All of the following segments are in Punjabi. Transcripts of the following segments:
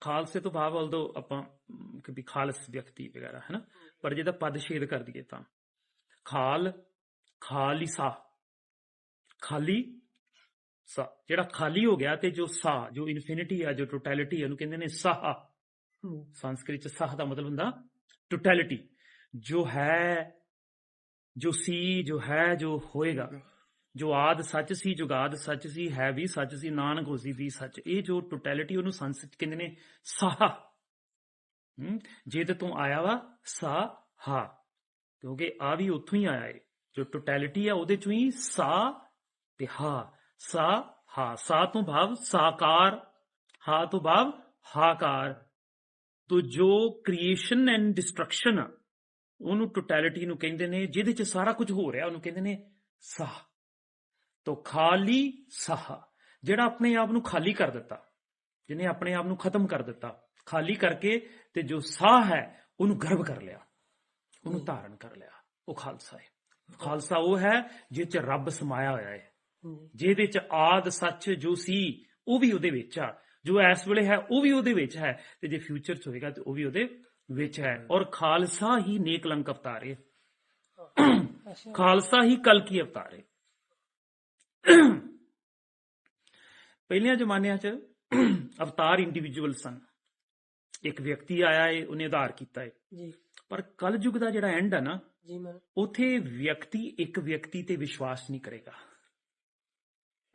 ਖਾਲਸੇ ਤੋਂ ਭਾਵ although ਆਪਾਂ ਕਿ ਵੀ ਖਾਲਸ ਵਿਅਕਤੀ ਵਗੈਰਾ ਹੈ। ਨਾ ਪਰ ਜਿਹਦਾ ਪਦ ਛੇਦ ਕਰ ਦਈਏ ਤਾਂ। ਖਾਲ ਖਾਲਿਸਾ ਖਾਲੀ ਸਾ। ਜਿਹੜਾ ਖਾਲੀ ਹੋ ਗਿਆ ਤੇ ਜੋ ਸਾ ਜੋ ਇਨਫਿਨਿਟੀ ਆ ਜੋ ਟੋਟੈਲਿਟੀ ਉਹਨੂੰ ਕਹਿੰਦੇ ਨੇ ਸਾਹ ਸੰਸਕ੍ਰਿਤ ਚ ਸਾਹ ਦਾ ਮਤਲਬ ਹੁੰਦਾ ਟੋਟੈਲਿਟੀ ਜੋ ਹੈ ਜੋ ਸੀ ਜੋ ਹੈ ਜੋ ਹੋਏਗਾ। ਜੋ ਆਦ ਸੱਚ ਸੀ ਜੁਗਾਦ ਸੱਚ ਸੀ, ਹੈ ਵੀ ਸੱਚ ਸੀ, ਨਾਨਕ ਹੋਸੀ ਵੀ ਸੱਚ। ਇਹ ਜੋ ਟੋਟੈਲਿਟੀ ਉਹਨੂੰ ਸੰਸਕ੍ਰਿਤ ਕਹਿੰਦੇ ਨੇ, ਸਾਹ। ਹਮ ਜਿਹਦੇ ਤੋਂ ਆਇਆ ਵਾ ਸਾ ਹਾ ਕਿਉਂਕਿ ਆ ਵੀ ਉੱਥੋਂ ਹੀ ਆਇਆ ਏ। ਜੋ ਟੋਟੈਲਿਟੀ ਆ, ਉਹਦੇ ਚੋਂ ਹੀ ਸਾ ਤੇ ਹਾ। ਸਾ ਹਾ ਸਾ ਤੋਂ ਭਾਵ ਸਾਕਾਰ। ਹਾ ਤੋਂ ਭਾਵ ਹਾਕਾਰ। ਤੋ ਜੋ ਕ੍ਰੀਏਸ਼ਨ ਐਂਡ ਡਿਸਟਰਕਸ਼ਨ ਉਹਨੂੰ ਟੋਟੈਲਿਟੀ ਨੂੰ ਕਹਿੰਦੇ ਨੇ, ਜਿਹਦੇ ਚ ਸਾਰਾ ਕੁਝ ਹੋ ਰਿਹਾ, ਉਹਨੂੰ ਕਹਿੰਦੇ ਨੇ ਸਾਹ। ਤੋ ਖਾਲੀ ਸਾਹ ਜਿਹੜਾ ਆਪਣੇ ਆਪ ਨੂੰ ਖਾਲੀ ਕਰ ਦਿੱਤਾ ਜਿਹਨੇ ਆਪਣੇ ਆਪ ਨੂੰ ਖਤਮ ਕਰ ਦਿੱਤਾ ਖਾਲੀ ਕਰਕੇ ਤੇ ਜੋ ਸਾਹ ਹੈ ਉਹਨੂੰ ਗਰਭ ਕਰ ਲਿਆ ਉਹਨੂੰ ਧਾਰਨ ਕਰ ਲਿਆ ਉਹ ਖਾਲਸਾ ਹੈ। ਖਾਲਸਾ ਉਹ ਹੈ ਜਿਹ ਚ ਰੱਬ ਸਮਾਇਆ ਹੋਇਆ ਹੈ ਜਿਹਦੇ ਚ ਆਦ ਸੱਚ ਜੋ ਸੀ ਉਹ ਵੀ ਉਹਦੇ ਵਿੱਚ ਆ ਜੋ ਇਸ ਵੇਲੇ ਹੈ ਉਹ ਵੀ ਉਹਦੇ ਵਿੱਚ ਹੈ ਤੇ ਜੇ ਫਿਊਚਰ ਚ ਹੋਏਗਾ ਤੇ ਉਹ ਵੀ ਉਹਦੇ ਵਿੱਚ ਹੈ ਔਰ ਖਾਲਸਾ ਹੀ ਨੇਕ ਲੰਕ ਅਵਤਾਰ ਹੈ। ਖਾਲਸਾ ਹੀ ਕਲ ਕੀ ਅਵਤਾਰ ਹੈ। ਪਹਿਲਿਆਂ ਜ਼ਮਾਨਿਆਂ ਚ ਅਵਤਾਰ ਇੰਡੀਵਿਜੂਅਲ ਸਨ। ਇੱਕ ਵਿਅਕਤੀ ਆਇਆ ਹੈ ਉਹਨੇ ਆਧਾਰ ਕੀਤਾ ਹੈ ਜੀ। ਪਰ ਕਲਯੁਗ ਦਾ ਜਿਹੜਾ ਐਂਡ ਹੈ ਨਾ ਜੀ ਮੈਂ। ਉਥੇ ਵਿਅਕਤੀ ਇੱਕ ਵਿਅਕਤੀ ਤੇ ਵਿਸ਼ਵਾਸ ਨਹੀਂ ਕਰੇਗਾ।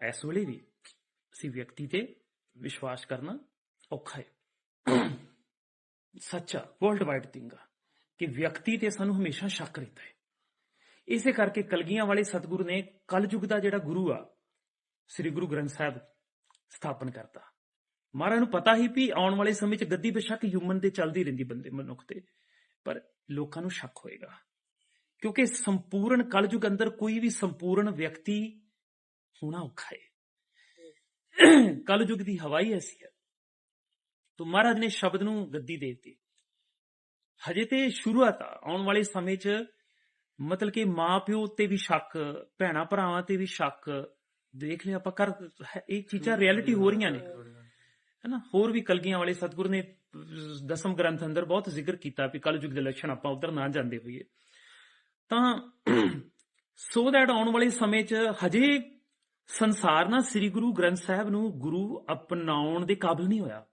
ਇਸ ਵੇਲੇ ਵੀ ਅਸੀਂ ਵਿਅਕਤੀ ਤੇ ਵਿਸ਼ਵਾਸ ਕਰਨਾ ਔਖਾ ਹੈ ਸੱਚਾ ਵਰਲਡ ਵਾਈਡ ਥਿੰਗ ਆ ਕਿ ਵਿਅਕਤੀ ਤੇ ਸਾਨੂੰ ਹਮੇਸ਼ਾ ਸ਼ੱਕ ਰਹਿੰਦਾ ਹੈ ਇਸੇ ਕਰਕੇ ਕਲਗੀਆਂ ਵਾਲੇ ਸਤਿਗੁਰੂ ਨੇ ਕਲਯੁਗ ਦਾ ਜਿਹੜਾ ਗੁਰੂ ਆ, ਸ੍ਰੀ ਗੁਰੂ ਗ੍ਰੰਥ ਸਾਹਿਬ ਸਥਾਪਨ ਕਰਤਾ। ਮਹਾਰਾਜ ਨੂੰ ਪਤਾ ਹੀ ਵੀ ਆਉਣ ਵਾਲੇ ਸਮੇਂ 'ਚ ਗੱਦੀ ਬੇਸ਼ੱਕ ਹਿਊਮਨ ਤੇ ਚੱਲਦੀ ਰਹਿੰਦੀ ਬੰਦੇ ਮਨੁੱਖ ਤੇ, ਪਰ ਲੋਕਾਂ ਨੂੰ ਸ਼ੱਕ ਹੋਏਗਾ। ਕਿਉਂਕਿ ਸੰਪੂਰਨ ਕਲਯੁਗ ਅੰਦਰ ਕੋਈ ਵੀ ਸੰਪੂਰਨ ਵਿਅਕਤੀ ਹੋਣਾ ਔਖਾ ਹੈ। ਕਲਯੁਗ ਦੀ ਹਵਾਈ ਐਸੀ ਹੈ ਤੋ ਮਹਾਰਾਜ ਨੇ ਸ਼ਬਦ ਨੂੰ ਗੱਦੀ ਦੇ ਦਿੱਤੀ। ਹਜੇ ਤੇ ਸ਼ੁਰੂਆਤ ਆ, ਆਉਣ ਵਾਲੇ ਸਮੇਂ 'ਚ ਮਤਲਬ ਕਿ ਮਾਂ ਪਿਓ ਤੇ ਵੀ ਸ਼ੱਕ ਭੈਣਾ ਭਰਾਵਾਂ ਤੇ ਵੀ ਸ਼ੱਕ ਦੇਖ ਲਿਆ ਆਪਾਂ ਕਰ ਇਹ ਚੀਜ਼ਾਂ ਰਿਐਲਿਟੀ ਹੋ ਰਹੀਆਂ ਨੇ। ਹੈਨਾ? ਹੋਰ ਵੀ ਕਲਗੀਆਂ ਵਾਲੇ ਸਤਿਗੁਰ ਨੇ ਦਸਮ ਗ੍ਰੰਥ ਅੰਦਰ ਬਹੁਤ ਜ਼ਿਕਰ ਕੀਤਾ ਵੀ ਕਲਯੁਗ ਦੇ ਲੱਛਣ ਆਪਾਂ ਉਧਰ ਨਾ ਜਾਂਦੇ ਹੋਈਏ। ਤਾਂ ਸੋ ਦੈਟ ਆਉਣ ਵਾਲੇ ਸਮੇਂ 'ਚ ਹਜੇ ਸੰਸਾਰ ਨਾ ਸ੍ਰੀ ਗੁਰੂ ਗ੍ਰੰਥ ਸਾਹਿਬ ਨੂੰ ਗੁਰੂ ਅਪਣਾਉਣ ਦੇ ਕਾਬਿਲ ਨਹੀਂ ਹੋਇਆ।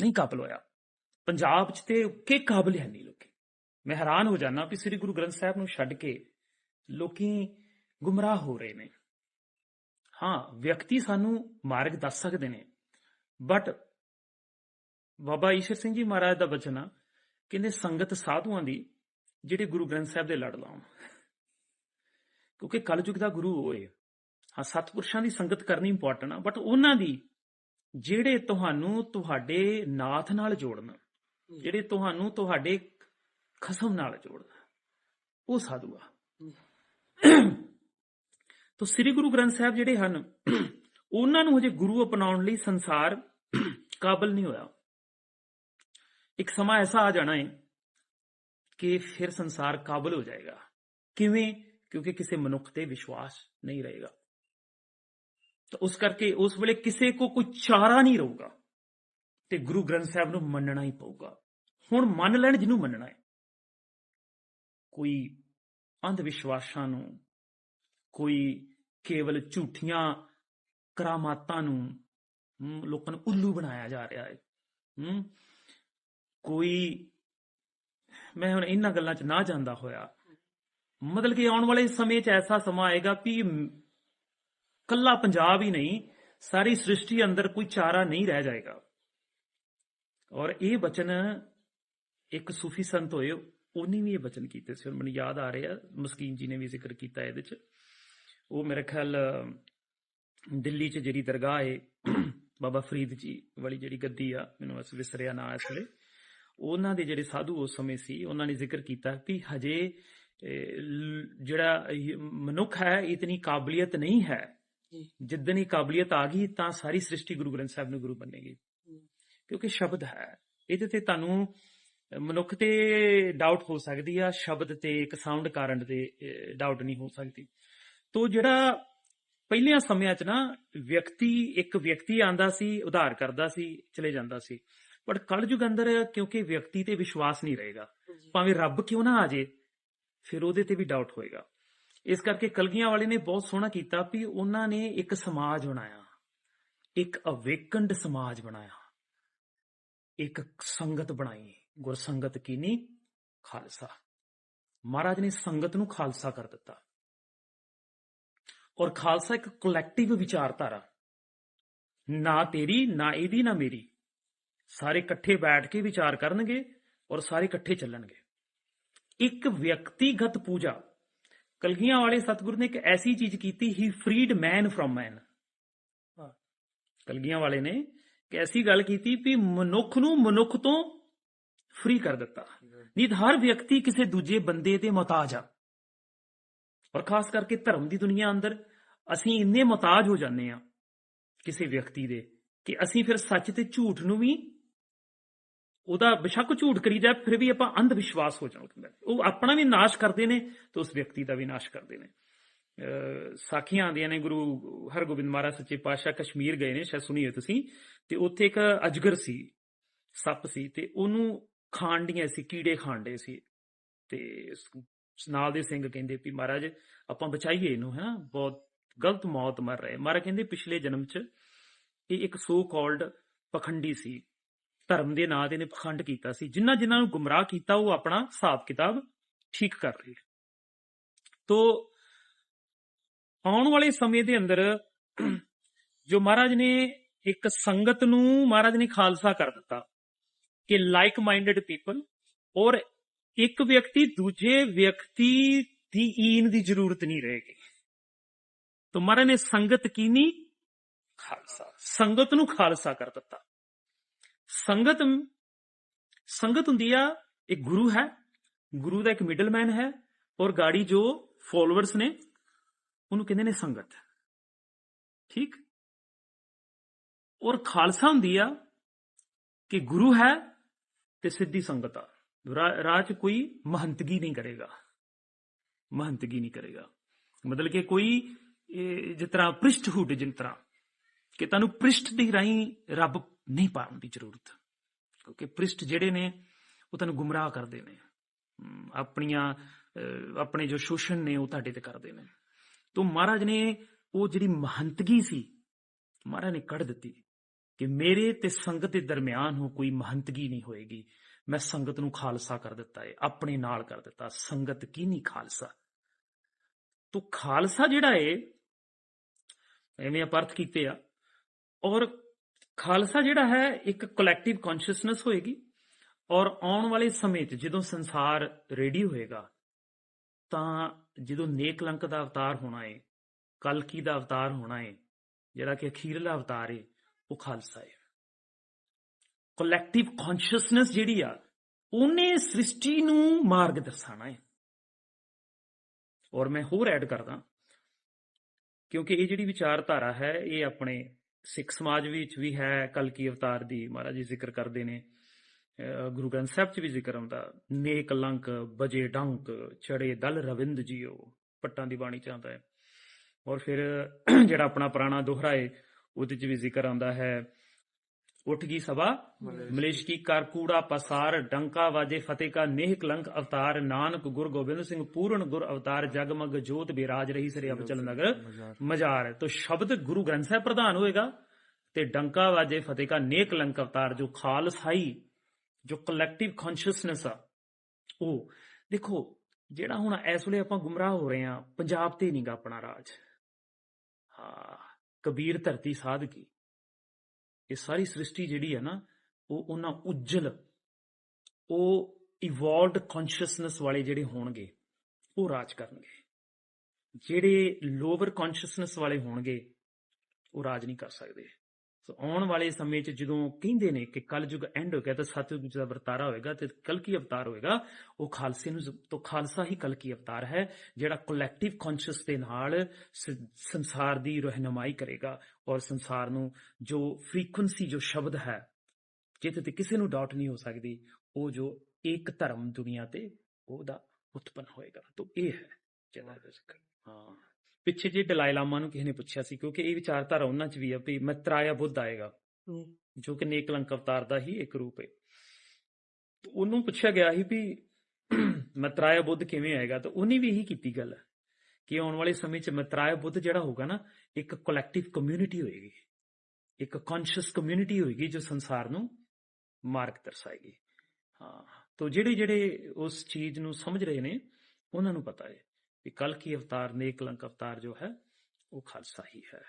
ਨਹੀਂ ਕਾਬਿਲ ਹੋਇਆ। ਪੰਜਾਬ 'ਚ ਤੇ ਕਿ ਕਾਬਿਲ ਹੈ ਨਹੀਂ ਲੋਕੀ। ਮੈਂ ਹੈਰਾਨ ਹੋ ਜਾਣਾ ਵੀ ਸ੍ਰੀ ਗੁਰੂ ਗ੍ਰੰਥ ਸਾਹਿਬ ਨੂੰ ਛੱਡ ਕੇ ਲੋਕੀ ਗੁੰਮਰਾਹ ਹੋ ਰਹੇ ਨੇ। ਹਾਂ ਵਿਅਕਤੀ ਸਾਨੂੰ ਮਾਰਗ ਦੱਸ ਸਕਦੇ ਨੇ। ਬਟ ਬਾਬਾ ਈਸ਼ਰ ਸਿੰਘ ਜੀ ਮਹਾਰਾਜ ਦਾ ਬਚਨ ਆ ਕਹਿੰਦੇ ਸੰਗਤ ਸਾਧੂਆਂ ਦੀ ਜਿਹੜੇ ਗੁਰੂ ਗ੍ਰੰਥ ਸਾਹਿਬ ਦੇ ਲੜ ਲਾਉਣ। ਕਿਉਂਕਿ ਕਲਯੁਗ ਦਾ ਗੁਰੂ ਹੋਏ ਹਾਂ ਸਤਪੁਰਸ਼ਾਂ ਦੀ ਸੰਗਤ ਕਰਨੀ ਇੰਪੋਰਟੈਂਟ ਆ ਬਟ ਉਹਨਾਂ ਦੀ ਜਿਹੜੇ ਤੁਹਾਨੂੰ ਤੁਹਾਡੇ ਨਾਥ ਨਾਲ ਜੋੜਨ ਜਿਹੜੇ ਤੁਹਾਨੂੰ ਤੁਹਾਡੇ ਖਸਮ ਨਾਲ ਜੋੜਦਾ। ਉਹ ਸਾਧੂ ਆ। ਤਾਂ ਸ੍ਰੀ ਗੁਰੂ ਗ੍ਰੰਥ ਸਾਹਿਬ ਜਿਹੜੇ ਹਨ, ਉਹਨਾਂ ਨੂੰ ਹਜੇ ਗੁਰੂ ਅਪਣਾਉਣ ਲਈ ਸੰਸਾਰ ਕਾਬਲ ਨਹੀਂ ਹੋਇਆ। ਇੱਕ ਸਮਾਂ ਐਸਾ ਆ ਜਾਣਾ ਹੈ ਕਿ ਫਿਰ ਸੰਸਾਰ ਕਾਬਲ ਹੋ ਜਾਏਗਾ। ਕਿਵੇਂ? ਕਿਉਂਕਿ ਕਿਸੇ ਮਨੁੱਖ ਤੇ ਵਿਸ਼ਵਾਸ ਨਹੀਂ ਰਹੇਗਾ। ਤਾਂ ਉਸ ਕਰਕੇ ਉਸ ਵੇਲੇ ਕਿਸੇ ਕੋ ਕੋਈ ਚਾਰਾ ਨਹੀਂ ਰਹੂਗਾ। ਤੇ ਗੁਰੂ ਗ੍ਰੰਥ ਸਾਹਿਬ ਨੂੰ ਮੰਨਣਾ ਹੀ ਪਊਗਾ। ਹੁਣ ਮੰਨ ਲੈਣ ਜਿਹਨੂੰ ਮੰਨਣਾ ਹੈ ਕੋਈ ਅੰਧ ਵਿਸ਼ਵਾਸਾਂ ਨੂੰ ਕੋਈ ਕੇਵਲ ਝੂਠੀਆਂ ਕਰਾਮਾਤਾਂ ਨੂੰ ਹਮ, ਲੋਕਾਂ ਨੂੰ ਉੱਲੂ ਬਣਾਇਆ ਜਾ ਰਿਹਾ ਹੈ। ਹਮ, ਕੋਈ ਮੈਂ ਹੁਣ ਇਹਨਾਂ ਗੱਲਾਂ 'ਚ ਨਾ ਜਾਂਦਾ ਹੋਇਆ। ਮਤਲਬ ਕਿ ਆਉਣ ਵਾਲੇ ਸਮੇਂ 'ਚ ਐਸਾ ਸਮਾਂ ਆਏਗਾ ਕਿ ਮ- ਕੱਲਾ ਪੰਜਾਬ ਹੀ ਨਹੀਂ ਸਾਰੀ ਸ੍ਰਿਸ਼ਟੀ ਅੰਦਰ ਕੋਈ ਚਾਰਾ ਨਹੀਂ ਰਹਿ ਜਾਏਗਾ। ਔਰ ਇਹ ਬਚਨ ਇੱਕ ਸੂਫੀ ਸੰਤ ਹੋਏ ਉਹਨੇ ਵੀ ਇਹ ਬਚਨ ਕੀਤੇ ਸੀ। ਹੁਣ ਮੈਨੂੰ ਯਾਦ ਆ ਰਿਹਾ ਮਸਕੀਨ ਜੀ ਨੇ ਵੀ ਜ਼ਿਕਰ ਕੀਤਾ ਇਹਦੇ 'ਚ। ਉਹ ਮੇਰੇ ਖਿਆਲ ਦਿੱਲੀ 'ਚ ਜਿਹੜੀ ਦਰਗਾਹ ਹੈ ਬਾਬਾ ਫਰੀਦ ਜੀ ਵਾਲੀ ਜਿਹੜੀ ਗੱਦੀ ਆ ਮੈਨੂੰ ਇਸ ਵਿਸਰਿਆ ਨਾ ਇਸ ਵੇਲੇ। ਉਹਨਾਂ ਦੇ ਜਿਹੜੇ ਸਾਧੂ ਉਸ ਸਮੇਂ ਸੀ ਉਹਨਾਂ ਨੇ ਜ਼ਿਕਰ ਕੀਤਾ ਕਿ ਹਜੇ ਜਿਹੜਾ ਮਨੁੱਖ ਹੈ ਇਤਨੀ ਕਾਬਲੀਅਤ ਨਹੀਂ ਹੈ। ਜੀ। ਜਿੱਦਣ ਇਹ ਕਾਬਲੀਅਤ ਆ ਗਈ ਤਾਂ ਸਾਰੀ ਸ੍ਰਿਸ਼ਟੀ ਗੁਰੂ ਗ੍ਰੰਥ ਸਾਹਿਬ ਨੂੰ ਗੁਰੂ ਬਣੇਗੀ। ਕਿਉਂਕਿ ਸ਼ਬਦ ਹੈ। ਇਹਦੇ ਤੇ ਤੁਹਾਨੂੰ ਮਨੁੱਖ ਤੇ ਡਾਊਟ ਹੋ ਸਕਦੀ ਆ ਸ਼ਬਦ ਤੇ ਇੱਕ ਸਾਊਂਡ ਕਾਰਨ ਤੇ ਡਾਊਟ ਨਹੀਂ ਹੋ ਸਕਦੀ। ਤੋ ਜਿਹੜਾ ਪਹਿਲਿਆਂ ਸਮਿਆਂ 'ਚ ਨਾ ਵਿਅਕਤੀ ਇੱਕ ਵਿਅਕਤੀ ਆਂਦਾ ਸੀ ਉਧਾਰ ਕਰਦਾ ਸੀ ਚਲੇ ਜਾਂਦਾ ਸੀ। ਬਟ ਕਲਯੁਗ ਅੰਦਰ ਕਿਉਂਕਿ ਵਿਅਕਤੀ ਤੇ ਵਿਸ਼ਵਾਸ ਨਹੀਂ ਰਹੇਗਾ ਭਾਵੇਂ ਰੱਬ ਕਿਉਂ ਨਾ ਆ ਜੇ ਫਿਰ ਉਹਦੇ ਤੇ ਵੀ ਡਾਊਟ ਹੋਏਗਾ। ਇਸ ਕਰਕੇ ਕਲਗੀਆਂ ਵਾਲੇ ਨੇ ਬਹੁਤ ਸੋਹਣਾ ਕੀਤਾ ਵੀ ਉਹਨਾਂ ਨੇ ਇੱਕ ਸਮਾਜ ਬਣਾਇਆ ਇੱਕ ਅਵੇਕੰਡ ਸਮਾਜ ਬਣਾਇਆ ਇੱਕ ਸੰਗਤ ਬਣਾਈ। ਗੁਰਸੰਗਤ ਕੀਨੀ ਖਾਲਸਾ। ਮਹਾਰਾਜ ਨੇ ਸੰਗਤ ਨੂੰ ਖਾਲਸਾ ਕਰ ਦਿੱਤਾ। ਔਰ ਖਾਲਸਾ ਇੱਕ ਕਲੈਕਟਿਵ ਵਿਚਾਰਧਾਰਾ। ਨਾ ਤੇਰੀ ਨਾ ਇਹਦੀ ਨਾ ਮੇਰੀ। ਸਾਰੇ ਇਕੱਠੇ ਬੈਠ ਕੇ ਵਿਚਾਰ ਕਰਨਗੇ ਔਰ ਸਾਰੇ ਇਕੱਠੇ ਚੱਲਣਗੇ। ਇੱਕ ਵਿਅਕਤੀਗਤ ਪੂਜਾ। ਕਲਗੀਆਂ ਵਾਲੇ ਸਤਿਗੁਰੂ ਨੇ ਇੱਕ ਐਸੀ ਚੀਜ਼ ਕੀਤੀ ਹੀ ਫਰੀਡ ਮੈਨ ਫਰਮ ਮੈਨ ਕਲਗੀਆਂ ਵਾਲੇ ਨੇ ਇੱਕ ਐਸੀ ਗੱਲ ਕੀਤੀ ਵੀ ਮਨੁੱਖ ਨੂੰ ਮਨੁੱਖ ਤੋਂ ਫ੍ਰੀ ਕਰ ਦਿੱਤਾ। ਨਹੀਂ ਹਰ ਵਿਅਕਤੀ ਕਿਸੇ ਦੂਜੇ ਬੰਦੇ ਦੇ ਮੁਹਤਾਜ ਆ। ਔਰ ਖਾਸ ਕਰਕੇ ਧਰਮ ਦੀ ਦੁਨੀਆ ਅੰਦਰ ਅਸੀਂ ਇੰਨੇ ਮੁਹਤਾਜ ਹੋ ਜਾਂਦੇ ਆ ਕਿਸੇ ਵਿਅਕਤੀ ਦੇ ਕਿ ਅਸੀਂ ਫਿਰ ਸੱਚ ਤੇ ਝੂਠ ਨੂੰ ਵੀ ਉਹਦਾ ਬਿਸ਼ੱਕ ਝੂਠ ਕਰੀਦਾ ਫਿਰ ਵੀ ਆਪਾਂ ਅੰਧ ਵਿਸ਼ਵਾਸ ਹੋ ਜਾਂਦਾ ਉਹ ਆਪਣਾ ਵੀ ਨਾਸ਼ ਕਰਦੇ ਨੇ ਤੇ ਉਸ ਵਿਅਕਤੀ ਦਾ ਵੀ ਨਾਸ਼ ਕਰਦੇ ਨੇ। ਅਹ ਸਾਖੀਆਂ ਆਉਂਦੀਆਂ ਨੇ, ਗੁਰੂ ਹਰਗੋਬਿੰਦ ਮਹਾਰਾਜ ਸੱਚੇ ਪਾਤਸ਼ਾਹ ਕਸ਼ਮੀਰ ਗਏ ਨੇ, ਸ਼ਾਇਦ ਸੁਣੀਏ ਤੁਸੀਂ, ਤੇ ਉੱਥੇ ਇੱਕ ਅਜਗਰ ਸੀ, ਸੱਪ ਸੀ, ਤੇ ਉਹਨੂੰ ਖਾਂਡੀਆਂ ਸੀ, ਕੀੜੇ ਖਾਂਡੇ ਸੀ। ਤੇ ਨਾਲ ਦੇ ਸਿੰਘ ਕਹਿੰਦੇ ਵੀ ਮਹਾਰਾਜ, ਆਪਾਂ ਬਚਾਈਏ ਇਹਨੂੰ, ਹੈ ਨਾ ਬਹੁਤ ਗਲਤ ਮੌਤ ਮਰ ਰਹੇ। ਮਹਾਰਾਜ ਕਹਿੰਦੇ ਪਿਛਲੇ ਜਨਮ 'ਚ ਇਹ ਇੱਕ ਸੋ ਕਾਲਡ ਪਖੰਡੀ ਸੀ। ਧਰਮ ਦੇ ਨਾਂ ਤੇ ਨੇ ਪਖੰਡ ਕੀਤਾ ਸੀ। ਜਿਨ੍ਹਾਂ ਜਿਨ੍ਹਾਂ ਨੂੰ ਗੁੰਮਰਾਹ ਕੀਤਾ, ਉਹ ਆਪਣਾ ਹਿਸਾਬ ਕਿਤਾਬ ਠੀਕ ਕਰ ਰਹੇ। ਤੋ ਆਉਣ ਵਾਲੇ ਸਮੇਂ ਦੇ ਅੰਦਰ ਜੋ ਮਹਾਰਾਜ ਨੇ ਇੱਕ ਸੰਗਤ ਨੂੰ, ਮਹਾਰਾਜ ਨੇ ਖਾਲਸਾ ਕਰ ਦਿੱਤਾ। ਕਿ ਲਾਈਕ ਮਾਈਂਡਡ ਪੀਪਲ ਔਰ ਇੱਕ ਵਿਅਕਤੀ ਦੂਜੇ ਵਿਅਕਤੀ ਦੀ ਈਨ ਦੀ ਜ਼ਰੂਰਤ ਨਹੀਂ ਰਹੇਗੀ। ਤੋ ਮਹਾਰਾਜ ਨੇ ਸੰਗਤ ਕੀਨੀ? ਖਾਲਸਾ। ਸੰਗਤ ਨੂੰ ਖਾਲਸਾ ਕਰ ਦਿੱਤਾ। ਸੰਗਤ ਸੰਗਤ ਹੁੰਦੀ ਆ, ਇੱਕ ਗੁਰੂ ਹੈ, ਗੁਰੂ ਦਾ ਇੱਕ ਮਿਡਲਮੈਨ ਹੈ ਔਰ ਗਾੜੀ ਜੋ ਫੋਲੋਅਰਸ ਨੇ, ਉਹਨੂੰ ਕਹਿੰਦੇ ਨੇ ਸੰਗਤ। ਠੀਕ? ਔਰ ਖਾਲਸਾ ਹੁੰਦੀ ਆ ਕਿ ਗੁਰੂ ਹੈ ਤੇ ਸਿੱਧੀ ਸੰਗਤ ਆ। ਰਾ- ਰਾਹ 'ਚ ਕੋਈ ਮਹੰਤਗੀ ਨਹੀਂ ਕਰੇਗਾ। ਮਹੰਤਗੀ ਨਹੀਂ ਕਰੇਗਾ। ਮਤਲਬ ਕਿ ਕੋਈ, ਇਹ ਜਿਸ ਤਰ੍ਹਾਂ ਪ੍ਰਿਸ਼ਟ ਪ੍ਰਿਸ਼ਟਹੁੱਡ ਜਿਸ ਤਰ੍ਹਾਂ ਕਿ ਤੁਹਾਨੂੰ ਪ੍ਰਿਸ਼ਟ ਦੀ ਰਾਹੀਂ ਰੱਬ ਨਹੀਂ ਪਾਉਣ ਦੀ ਜ਼ਰੂਰਤ। ਕਿਉਂਕਿ ਪ੍ਰਿਸ਼ਟ ਜਿਹੜੇ ਨੇ, ਉਹ ਤੁਹਾਨੂੰ ਗੁੰਮਰਾਹ ਕਰਦੇ ਨੇ। ਆਪਣੀਆਂ ਆਪਣੇ ਜੋ ਸ਼ੋਸ਼ਣ ਨੇ, ਉਹ ਤੁਹਾਡੇ ਤੇ ਕਰਦੇ ਨੇ। ਤੋਂ ਮਹਾਰਾਜ ਨੇ ਉਹ ਜਿਹੜੀ ਮਹੰਤਗੀ ਸੀ, ਮਹਾਰਾਜ ਨੇ ਕੱਢ ਦਿੱਤੀ। ਕਿ ਮੇਰੇ ਤੇ ਸੰਗਤ ਦੇ ਦਰਮਿਆਨ ਹੋ ਕੋਈ ਮਹੰਤਗੀ ਨਹੀਂ ਹੋਏਗੀ। ਮੈਂ ਸੰਗਤ ਨੂੰ ਖਾਲਸਾ ਕਰ ਦਿੱਤਾ ਹੈ ਆਪਣੇ ਨਾਲ ਕਰ ਦਿੱਤਾ। ਸੰਗਤ ਕੀ ਨਹੀਂ ਖਾਲਸਾ? ਤੋ ਖਾਲਸਾ ਜਿਹੜਾ ਏ, ਐਵੇਂ ਆਪਾਂ ਅਰਥ ਕੀਤੇ ਆ, ਔਰ ਖਾਲਸਾ ਜਿਹੜਾ ਹੈ, ਇੱਕ ਕਲੈਕਟਿਵ ਕੌਨਸ਼ੀਅਸਨੈਸ ਹੋਏਗੀ, ਔਰ ਆਉਣ ਵਾਲੇ ਸਮੇਂ 'ਚ ਜਦੋਂ ਸੰਸਾਰ ਰੈਡੀ ਹੋਏਗਾ, ਤਾਂ ਜਦੋਂ ਨੇਕ ਲੰਕ ਦਾ ਅਵਤਾਰ ਹੋਣਾ ਏ, ਕਲਕੀ ਦਾ ਅਵਤਾਰ ਹੋਣਾ ਏ, ਜਿਹੜਾ ਕਿ ਅਖੀਰਲਾ ਅਵਤਾਰ ਏ ਉਹ ਖਾਲਸਾ ਏ ਕਲੈਕਟਿਵ ਕੌਨਸ਼ੀਅਸਨੈਸ ਜਿਹੜੀ ਆ, ਉਹਨੇ ਸ੍ਰਿਸ਼ਟੀ ਨੂੰ ਮਾਰਗ ਦਰਸਾਣਾ ਏ ਔਰ ਮੈਂ ਹੋਰ ਐਡ ਕਰਦਾ, ਕਿਉਂਕਿ ਇਹ ਜਿਹੜੀ ਵਿਚਾਰਧਾਰਾ ਹੈ, ਇਹ ਆਪਣੇ ਸਿੱਖ ਸਮਾਜ ਵਿੱਚ ਵੀ ਹੈ ਕਲਕੀ ਅਵਤਾਰ ਦੀ ਮਹਾਰਾਜ ਜੀ ਜ਼ਿਕਰ ਕਰਦੇ ਨੇ। ਅਹ ਗੁਰੂ ਗ੍ਰੰਥ ਸਾਹਿਬ 'ਚ ਵੀ ਜ਼ਿਕਰ ਆਉਂਦਾ, ਨੇਕ ਲੰਕ ਬਜੇ ਡੰਕ ਚੜੇ ਦਲ ਰਵਿੰਦ ਜੀਓ, ਪੱਟਾਂ ਦੀ ਬਾਣੀ ਚ ਆਉਂਦਾ ਹੈ। ਔਰ ਫਿਰ ਜਿਹੜਾ ਆਪਣਾ ਪੁਰਾਣਾ ਦੋਹਰਾ ਹੈ ਉਹਦੇ 'ਚ ਵੀ ਜ਼ਿਕਰ ਆਉਂਦਾ ਹੈ। ਉੱਠ ਗਈ ਸਭਾ। ਮਲੇਸ਼ ਕੀ ਕਰ ਕੂੜਾ ਪਸਾਰ ਡੰਕਾ ਵਾਜੇ ਫਤਿਹ ਕਾ ਨੇਹ ਕਲੰਕ ਅਵਤਾਰ ਨਾਨਕ ਗੁਰ ਗੋਬਿੰਦ ਸਿੰਘ ਪੂਰਨ ਗੁਰ ਅਵਤਾਰ ਜਗਮਗ ਜੋਤ ਬਿਰਾਜ ਰਹੀ ਸ੍ਰੀ ਅਬਚਲ ਨਗਰ ਮਜ਼ਾਰ। ਤੋ ਸ਼ਬਦ ਗੁਰੂ ਗ੍ਰੰਥ ਸਾਹਿਬ ਪ੍ਰਧਾਨ ਹੋਏਗਾ ਤੇ ਡੰਕਾ ਵਾਜੇ ਫਤਿਹ ਕਾ ਨੇਕ ਕਲੰਕ ਅਵਤਾਰ ਜੋ ਖਾਲਸਾਈ ਜੋ ਕਲੈਕਟਿਵ ਕੌਨਸ਼ੀਅਸਨੈਸ ਆ ਉਹ। ਦੇਖੋ ਜਿਹੜਾ ਹੁਣ ਇਸ ਵੇਲੇ ਆਪਾਂ ਗੁੰਮਰਾਹ ਹੋ ਰਹੇ ਆ ਪੰਜਾਬ ਤੇ ਨਹੀਂਗਾ ਆਪਣਾ ਰਾਜ। ਹਾਂ। ਕਬੀਰ ਧਰਤੀ ਸਾਧਕੀ। ਇਹ ਸਾਰੀ ਸ੍ਰਿਸ਼ਟੀ ਜਿਹੜੀ ਹੈ ਨਾ, ਉਹ ਉਹਨਾਂ ਉੱਜਲ, ਉਹ ਇਵੋਲਵਡ ਕੌਨਸ਼ੀਅਸਨੈਸ ਵਾਲੇ ਜਿਹੜੇ ਹੋਣਗੇ, ਉਹ ਰਾਜ ਕਰਨਗੇ। ਜਿਹੜੇ ਲੋਅਰ ਕੌਨਸ਼ੀਅਸਨੈਸ ਵਾਲੇ ਹੋਣਗੇ, ਉਹ ਰਾਜ ਨਹੀਂ ਕਰ ਸਕਦੇ। ਸੋ ਆਉਣ ਵਾਲੇ ਸਮੇਂ 'ਚ ਜਦੋਂ ਕਹਿੰਦੇ ਨੇ ਕਿ ਕਲਯੁਗ ਐਂਡ ਹੋ ਗਿਆ ਤਾਂ ਸਤਯੁਗ ਦਾ ਵਰਤਾਰਾ ਹੋਏਗਾ ਤੇ ਕਲਕੀ ਅਵਤਾਰ ਹੋਏਗਾ, ਉਹ ਖਾਲਸੇ ਨੂੰ ਤੋਂ ਖਾਲਸਾ ਹੀ ਕਲਕੀ ਅਵਤਾਰ ਹੈ, ਜਿਹੜਾ ਕਲੈਕਟਿਵ ਕੌਨਸ਼ੀਅਸ ਦੇ ਨਾਲ ਸੰਸਾਰ ਦੀ ਰਹਿਨਮਾਈ ਕਰੇਗਾ ਔਰ ਸੰਸਾਰ ਨੂੰ ਜੋ ਫ੍ਰੀਕੁਐਂਸੀ ਜੋ ਸ਼ਬਦ ਹੈ ਜਿਹਦੇ ਤੇ ਕਿਸੇ ਨੂੰ ਡਾਟ ਨਹੀਂ ਹੋ ਸਕਦੀ, ਉਹ ਜੋ ਇੱਕ ਧਰਮ ਦੁਨੀਆ ਤੇ ਉਹਦਾ ਉਤਪਨ ਹੋਏਗਾ। ਤਾਂ ਇਹ ਹੈ ਜਿਹਦਾ ਜ਼ਿਕਰ ਹਾਂ। ਪਿੱਛੇ ਜੇ ਦਲਾਈ ਲਾਮਾ ਨੂੰ ਕਿਸੇ ਨੇ ਪੁੱਛਿਆ ਸੀ ਕਿਉਂਕਿ ਇਹ ਵਿਚਾਰਧਾਰਾ ਉਹਨਾਂ 'ਚ ਵੀ ਆ ਵੀ ਮਤਰਾਇਆ ਬੁੱਧ ਆਏਗਾ ਜੋ ਕਿ ਨੇਕ ਲੰਕ ਅਵਤਾਰ ਦਾ ਹੀ ਇੱਕ ਰੂਪ ਹੈ ਉਹਨੂੰ ਪੁੱਛਿਆ ਗਿਆ ਸੀ ਵੀ ਮਤਰਾਇਆ ਬੁੱਧ ਕਿਵੇਂ ਆਏਗਾ ਤਾਂ ਉਹਨੇ ਵੀ ਇਹੀ ਕੀਤੀ ਗੱਲ ਕਿ ਆਉਣ ਵਾਲੇ ਸਮੇਂ 'ਚ ਮਤਰਾਇਆ ਬੁੱਧ ਜਿਹੜਾ ਹੋਗਾ ਨਾ ਇੱਕ ਕਲੈਕਟਿਵ ਕਮਿਊਨਿਟੀ ਹੋਏਗੀ। ਇੱਕ ਕੌਨਸ਼ੀਅਸ ਕਮਿਊਨਿਟੀ ਹੋਏਗੀ ਜੋ ਸੰਸਾਰ ਨੂੰ ਮਾਰਗ ਦਰਸਾਏਗੀ। ਹਾਂ ਤੋਂ ਜਿਹੜੇ ਜਿਹੜੇ ਉਸ ਚੀਜ਼ ਨੂੰ ਸਮਝ ਰਹੇ ਨੇ ਉਹਨਾਂ ਨੂੰ ਪਤਾ ਹੈ ਕਿ ਕੱਲ ਕੀ ਅਵਤਾਰ ਨੇਕ ਲੰਕ ਅਵਤਾਰ ਜੋ ਹੈ ਉਹ ਖਾਲਸਾ ਹੀ ਹੈ